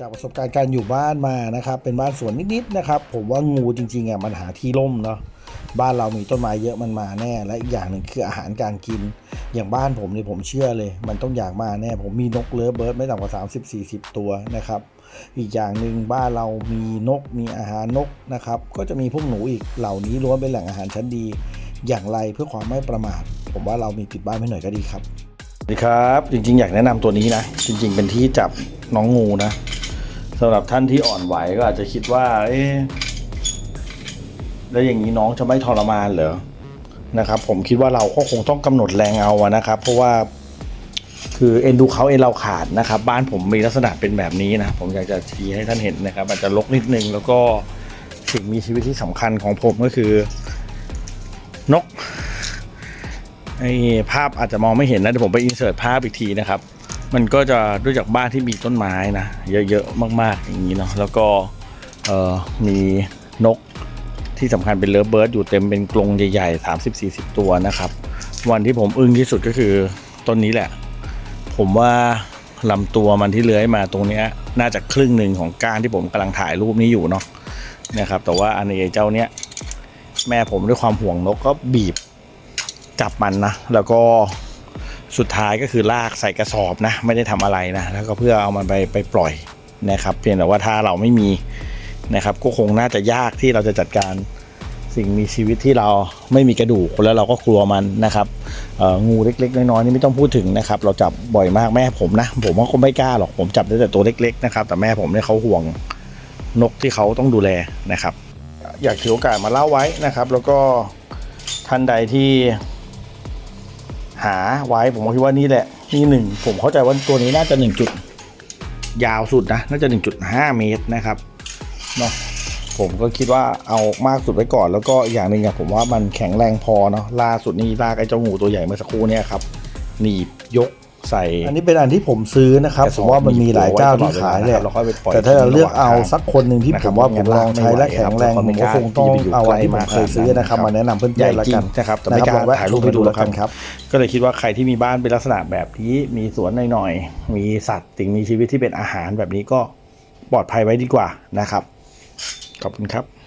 จากประสบการณ์การอยู่บ้านมานะครับ เป็นบ้านสวนนิดๆนะครับ ผมว่างูจริงๆอะมันหาที่ร่มเนาะบ้านเรามีต้นไม้เยอะมันมาแน่ และอีกอย่างหนึ่งคืออาหารการกิน อย่างบ้านผมเนี่ยผมเชื่อเลย มันต้องอยากมาแน่ ผมมีนกเลิฟเบิร์ดไม่ต่ำกว่า 30-40 ตัวนะครับ อีกอย่างหนึ่งบ้านเรามีนกมีอาหารนกนะครับ ก็จะมีพวกหนูอีกเหล่านี้ล้วนเป็นแหล่งอาหารชั้นดี อย่างไรเพื่อความไม่ประมาท ผมว่าเรามีติดบ้านไว้หน่อยก็ดีครับสวัสดีครับ จริง ๆ อยากแนะนำตัวนี้นะ จริง ๆ เป็นที่จับน้องงูนะ สำหรับท่านที่อ่อนไหวก็อาจจะคิดว่า เอ๊ะแล้วอย่างนี้น้องจะไม่ทรมานเหรอนะครับ ผมคิดว่าเราก็คงต้องกำหนดแรงเอาอะนะครับ เพราะว่าคือเอ็นดูเขาเอ็นเราขาดนะครับ บ้านผมมีลักษณะเป็นแบบนี้นะ ผมอยากจะชี้ให้ท่านเห็นนะครับอาจจะลกนิดนึงแล้วก็สิ่งมีชีวิตที่สำคัญของผมก็คือ นกไอภาพอาจจะมองไม่เห็นนะเดี๋ยวผมไปอินเสิร์ตภาพอีกทีนะครับ มันก็จะด้วยจากบ้านที่มีต้นไม้นะ เยอะๆมาก ๆ อย่างนี้เนาะแล้วก็มีนกที่สำคัญเป็นเลิฟเบิร์ดอยู่เต็มเป็นกรงใหญ่ๆ 30-40 ตัวนะครับ วันที่ผมอึ้งที่สุดก็คือต้นนี้แหละ ผมว่าลำตัวมันที่เลื้อยมาตรงนี้น่าจะครึ่งหนึ่งของก้านที่ผมกำลังถ่ายรูปนี้อยู่เนาะนะครับ แต่ว่าอันนี้เจ้าเนี้ยแม่ผมด้วยความห่วงนกก็บีบจับมันนะ แล้วก็ สุดท้ายก็คือลากใส่กระสอบนะไม่ได้ทำอะไรนะแล้วก็เพื่อเอามันไปไปปล่อยนะครับ เพียงแต่ว่าถ้าเราไม่มีนะครับ ก็คงน่าจะยากที่เราจะจัดการสิ่งมีชีวิตที่เราไม่มีกระดูกแล้วเราก็กลัวมันนะครับงูเล็กๆน้อยๆนี่ไม่ต้องพูดถึงนะครับ เราจับบ่อยมากแม่ผมนะ ผมก็ไม่กล้าหรอกผมจับได้แต่ตัวเล็กๆนะครับแต่แม่ผมเนี่ยเขาห่วงนกที่เขาต้องดูแลนะครับ อยากถือโอกาสมาเล่าไว้นะครับ แล้วก็ท่านใดที่ หาไว้ผมคิดว่านี่แหละนี่หนึ่งผมเข้าใจว่าตัวนี้น่าจะหนึ่งจุด ยาวสุดนะน่าจะหนึ่งจุดห้าเมตรนะครับเนาะผมก็คิดว่าเอามากสุดไว้ก่อน แล้วก็อีกอย่างหนึ่งอะผมว่ามันแข็งแรงพอเนาะล่าสุดนี่ลากไอ้เจ้างูตัวใหญ่เมื่อสักครู่เนี่ยครับหนีบยก ใส่ อันนี้เป็นอันที่ผมซื้อนะครับผมว่ามันมีหลายเจ้าที่ขายเลยแล้วค่อยไปปล่อยแต่ถ้าเราเลือกเอาสักคนหนึ่งที่นะคผรับมว่าผมลองใช้และแข็งแรงไม่ผมกก็ล้าคงต้องที่จะไปอยู่เอาอันที่ใกผล้มมากเคยซื้อนะครับมาแนะนำเพื่อนใหญ่ๆแล้วจริกังนนะครับแต่ไม่นะกคล้ารับลองแวะถ่ายรูดูปไปให้ดูดูแล้แล้ววกักันนครับ ก็เลยคิดว่าใครที่มีบ้านเป็นลักษณะแบบนี้มีสวนหน่อยๆมีสัตว์สิ่งมีชีวิตที่เป็นอาหารแบบนี้ก็ปลอดภัยไว้ดีกว่านะครับขอบคุณครับ